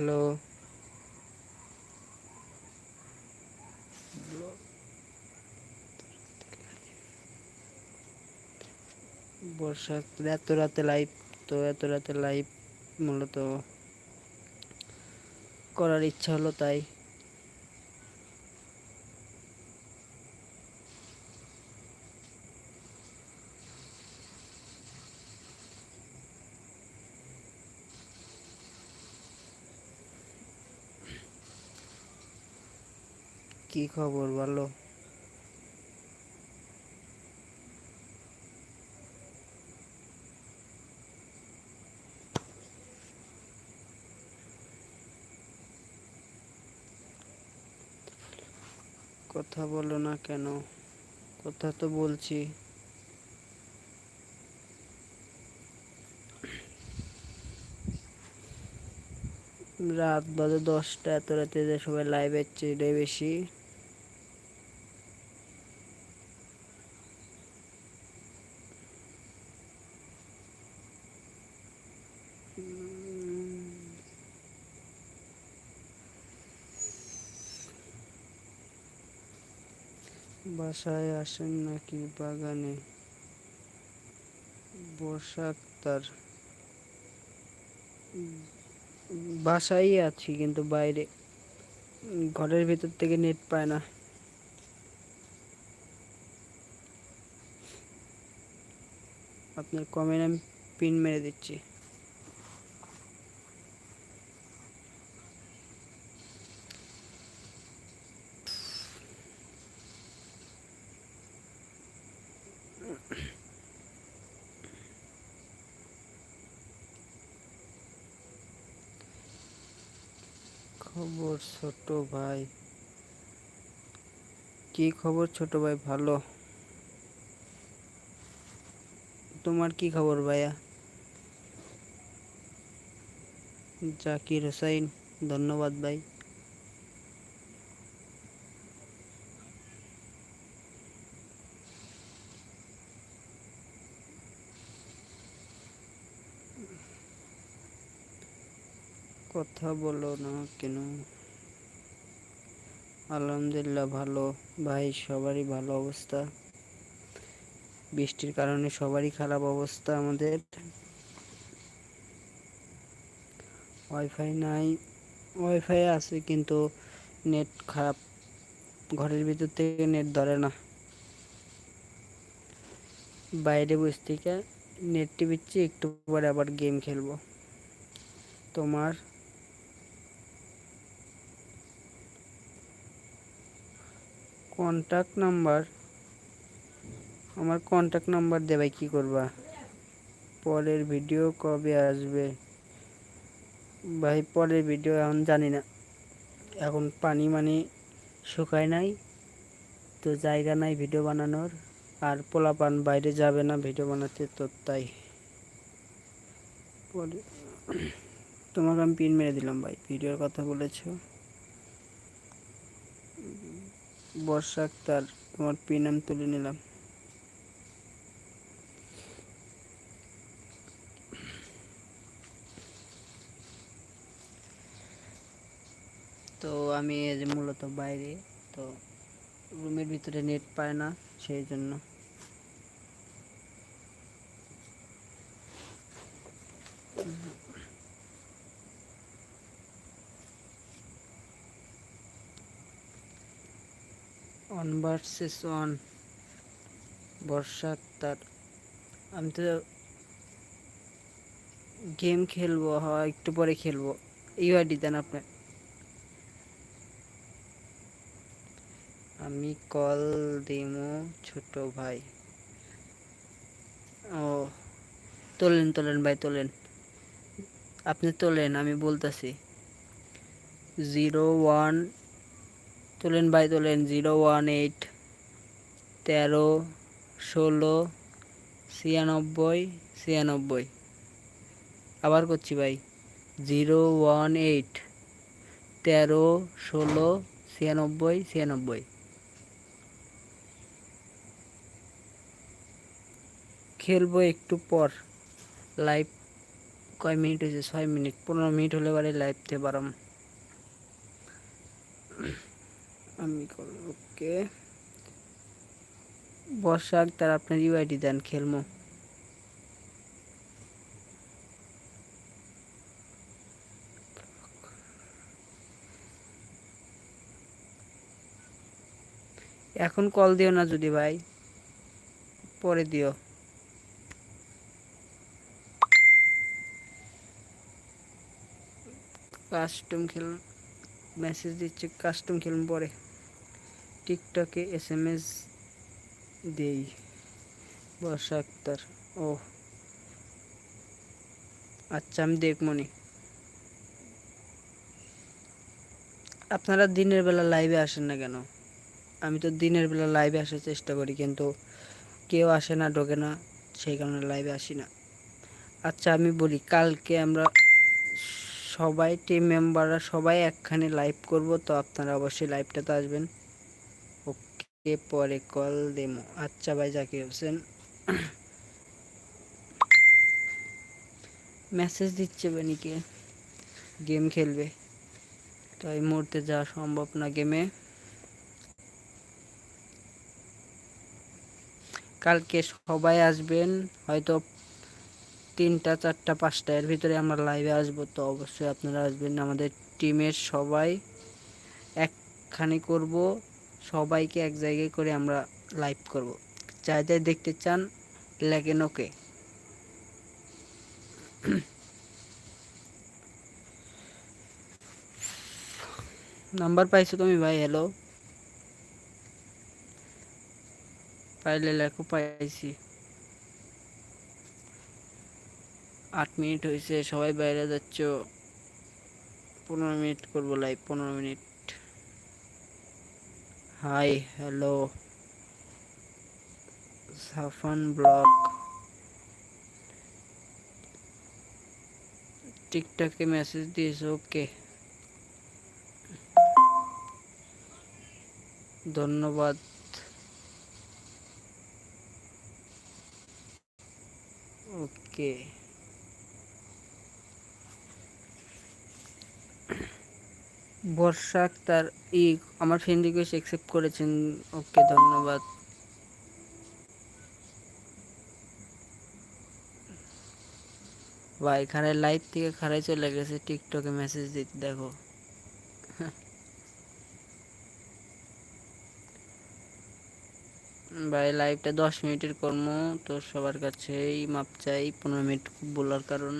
Hello বর্ষা এত রাতে live তো এত রাতে লাইভ মূলত করার ইচ্ছা হলো তাই। কি খবর বলো? কথা বলো না কেন? কথা তো বলছি। রাত বাজে দশটা, এত রাতে যে সবাই লাইভ এসছে এটাই বেশি। বাসায় আসেন নাকি বাগানে? বর্ষা তার। বাসায় আছি কিন্তু বাইরে। ঘরের ভিতর থেকে নেট পায় না। আপনার কমেন্ট আমি পিন মেরে দিচ্ছি। খবর, ছোট ভাই? কি খবর, ছোট ভাই? ভালো। তোমার কি খবর, ভাইয়া? জাকির হোসাইন ধন্যবাদ, ভাই। কথা বলো না কেন? আলহামদুলিল্লাহ ভালো। ভাই, সবারই ভালো অবস্থা। বৃষ্টির কারণে সবারই খারাপ অবস্থা আমাদের। ওয়াইফাই নাই। ওয়াইফাই আছে কিন্তু নেট খারাপ। ঘরের ভিতর থেকে নেট ধরে না। বাইরে বসে থেকে নেট টিপিচ্ছি একটু পরে আবার গেম খেলব। তোমার? কন্ট্যাক্ট নাম্বার আমার কন্ট্যাক্ট নাম্বার দেবে কি করবা? পরের ভিডিও কবে আসবে? ভাই, পরের ভিডিও এখন জানি না। এখন পানি মানে শুকায় নাই, তো জায়গা নাই ভিডিও বানানোর, আর পোলাপান বাইরে যাবে না ভিডিও বানাতে, তো তাই। পরে তোমাকে আমি পিন মেরে দিলাম ভাই ভিডিওর কথা বলেছ। বর্ষা আক্তার, তোমার পিনাম তুলে নিলাম। তো আমি এই যে মূলত বাইরে, তো রুমের ভিতরে নেট পায় না, সেই জন্য। অন ভার্সেস অন বর্ষা তার। আমি তো গেম খেলব, হয়, একটু পরে খেলব। ইউআইডি দেন আপনার আমি কল দিমু ছোট ভাই। ও, তোলেন তোলেন ভাই, তোলেন। আপনি তোলেন, আমি বলতেছি। জিরো ওয়ান তোলেন ভাই, তোলেন। জিরো ওয়ান এইট তেরো ষোলো ছিয়ানব্বই ছিয়ানব্বই। আবার করছি ভাই। জিরো ওয়ান এইট তেরো ষোলো ছিয়ানব্বই ছিয়ানব্বই। খেলব একটু পর। লাইভ কয় মিনিট হয়েছে? ছয় মিনিট। পনেরো মিনিট হলে বারে লাইভ থেকে পারাম আমি ওকে। বর্ষা তার আপনার ইউআইডি দেন, খেলমো। এখন কল দিও না যদি ভাই, পরে দিও। কাস্টম খেল মেসেজ দিচ্ছে কাস্টম খেলুন পরে। টিকটকে এস এম এস দেই, বর্ষা আক্তার। ও আচ্ছা আমি দেখমনি আপনারা দিনের বেলা লাইভে আসেন না কেন? আমি তো দিনের বেলা লাইভে আসার চেষ্টা করি, কিন্তু কেউ আসে না, ঢোকে না, সেই কারণে লাইভে আসি না। আচ্ছা আমি বলি, কালকে আমরা সবাই টিম মেম্বাররা সবাই একখানে লাইভ করব, তো আপনারা অবশ্যই লাইভটাতে আসবেন। ওকে পরে কল দেমো আচ্ছা ভাই জাকির হোসেন মেসেজ দিচ্ছে বেনিকে। গেম খেলবে। তো এই মুহূর্তে যাওয়া সম্ভব না গেমে। কালকে সবাই আসবেন, হয়তো তিনটা, চারটা, পাঁচটা, এর ভিতরে আমরা লাইভে আসব। তো অবশ্যই আপনারা আসবেন। আমাদের টিমের সবাই একখানে করব। সবাইকে এক জায়গায় করে আমরা লাইভ করব। যাই যাই দেখতে চান লেগেন ওকে। নাম্বার পাইছো তুমি ভাই হ্যালো পাইলে লেখো, পাইছি। আট মিনিট হয়েছে সবাই বাইরে যাচ্ছ। পনেরো মিনিট করব লাইভ পনেরো মিনিট। হাই হ্যালো সাফান ব্লগ টিকটকে মেসেজ দিয়েছে ওকে ধন্যবাদ ওকে বর্ষা তার ই আমার ফ্রেন্ড রিকোয়েস্ট অ্যাকসেপ্ট করেছেন। ওকে ধন্যবাদ। ভাই খারাই লাইভ থেকে খারাই চলে গেছে টিকটকে মেসেজ দিতে দেখো। ভাই লাইভটা দশ মিনিটের কর্ম, তো সবার কাছেই মাপ চাই, পনেরো মিনিট বলার কারণ।